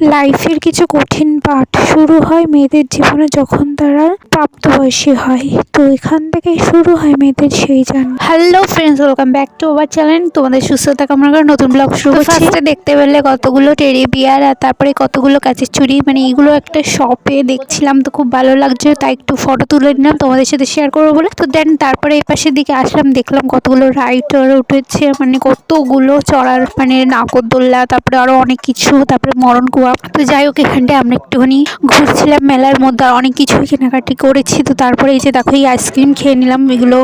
লাইফের কিছু কঠিন পাঠ শুরু হয় মেয়েদের জীবনে যখন তারা প্রাপ্তবয়সী হয়। তো এখান থেকে শুরু হয় মেয়েদের সেই জান hello friends welcome back to our channel তোমাদের সুস্থতা কামনা করে নতুন ব্লগ শুরু করছি। ফার্স্টে দেখতে পেলে কতগুলো টেরি বিয়ার আর তারপরে কতগুলো কাঁচের চুড়ি। মানে এগুলো একটা শপে দেখছিলাম তো খুব ভালো লাগছে। তাই একটু ফটো তুলে নিলাম তোমাদের সাথে শেয়ার করব বলে। তো দেন তারপরে এই পাশের দিকে আসলাম দেখলাম কতগুলো রাইডার উঠেছে। মানে কতগুলো চড়ার মানে নাগরদোল্লা তারপরে আরও অনেক কিছু তারপরে মরণ কুয়া তো যাই হোক, এখানটায় আমরা একটুখানি ঘুরছিলাম মেলার মধ্যে আর অনেক কিছুই কেনাকাটি করেছি। তো তারপরে এই যে দেখো, এই আইসক্রিম খেয়ে নিলাম। এগুলো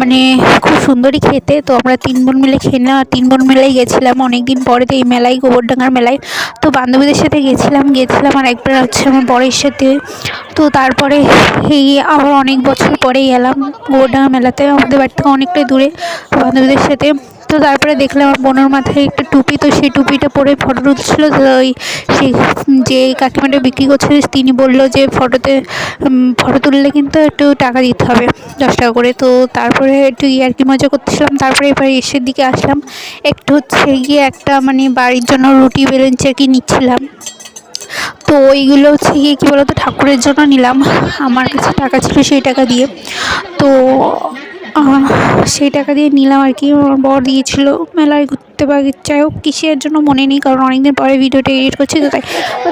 মানে খুব সুন্দরই খেতে। তো আমরা তিন বোন মিলে খেয়ে নিলাম। আর তিন বোন মিলেই গেছিলাম অনেক দিন পরে তো এই মেলায়, গোবরডাঙ্গার মেলায়। তো বান্ধবীদের সাথে গেছিলাম গেছিলাম আর একবার হচ্ছে আমার বরের সাথে। তো তারপরে এই আবার অনেক বছর পরেই এলাম। গোবরডাঙ্গা মেলাতে আমাদের বাড়ি থেকে অনেকটাই দূরে। বান্ধবীদের সাথে তো তারপরে দেখলাম আমার বোনের মাথায় একটা টুপি, তো সেই টুপিটা পরে ফটো তুলছিল। ওই সেই যে কাকিমাটা বিক্রি করছিল, তিনি বলল যে ফটোতে ফটো তুললে কিন্তু একটু টাকা দিতে হবে, দশ টাকা করে। তো তারপরে একটু ইয়ার্কি মজা করতেছিলাম। তারপরে এবার এসের দিকে আসলাম। একটু হচ্ছে গিয়ে একটা মানে বাড়ির জন্য রুটি বেলুন চেকি নিচ্ছিলাম। তো ওইগুলো হচ্ছে গিয়ে কী বলতো, ঠাকুরের জন্য নিলাম। আমার কাছে টাকা ছিল সেই টাকা দিয়ে। তো সেই টাকা দিয়ে নিলাম আর কি। আমার বর দিয়েছিল মেলায় ঘুরতে বা যাই হোক, কিসের জন্য মনে নেই, কারণ অনেকদিন পরে ভিডিওটা এডিট করছি তো তাই।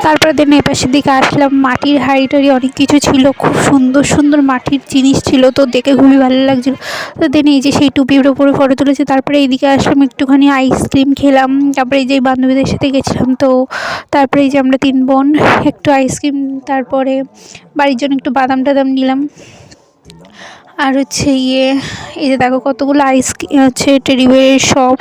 তারপরে দেন এপাশের দিকে আসলাম, মাটির হাড়ি টাড়ি অনেক কিছু ছিল, খুব সুন্দর সুন্দর মাটির জিনিস ছিল, তো দেখে খুবই ভালো লাগছিল। তো দেন এই যে সেই টুপির ওপরে ফটো তুলেছে, তারপরে এইদিকে আসলাম, একটুখানি আইসক্রিম খেলাম, তারপরে এই যে বান্ধবীদের সাথে গেছিলাম, তো তারপরে এই যে আমরা তিন বোন, একটু আইসক্রিম তারপরে বাড়ির জন্য একটু বাদাম টাদাম নিলাম। আর হচ্ছে ইয়ে এই যে দেখো কতগুলো আইস হচ্ছে টেডিবের শপ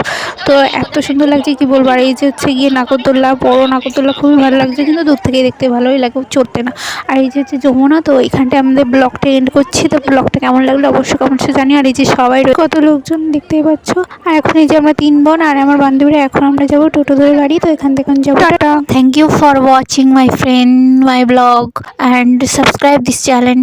তো এত সুন্দর লাগছে, কি বলব? আর এই যে হচ্ছে গিয়ে নাগরদোল্লা, বড় নাগরদোল্লা খুবই ভালো লাগছে, কিন্তু দূর থেকে দেখতে ভালোই লাগে, চড়তে না। আর এই যে হচ্ছে যমুনা, তো এখানটায় আমাদের ব্লগটা এন্ড করছি, তো ব্লগটা কেমন লাগল অবশ্যই কমেন্টসে জানি আর এই যে সবাই কত লোকজন দেখতেই পাচ্ছ? আর এখন এই যে আমরা তিন বোন আর আমার বান্ধবীরা, এখন আমরা যাব টোটো ধরে বাড়ি, তো এখান থেকে যাব। Tata thank you for watching my friend my blog and subscribe this channel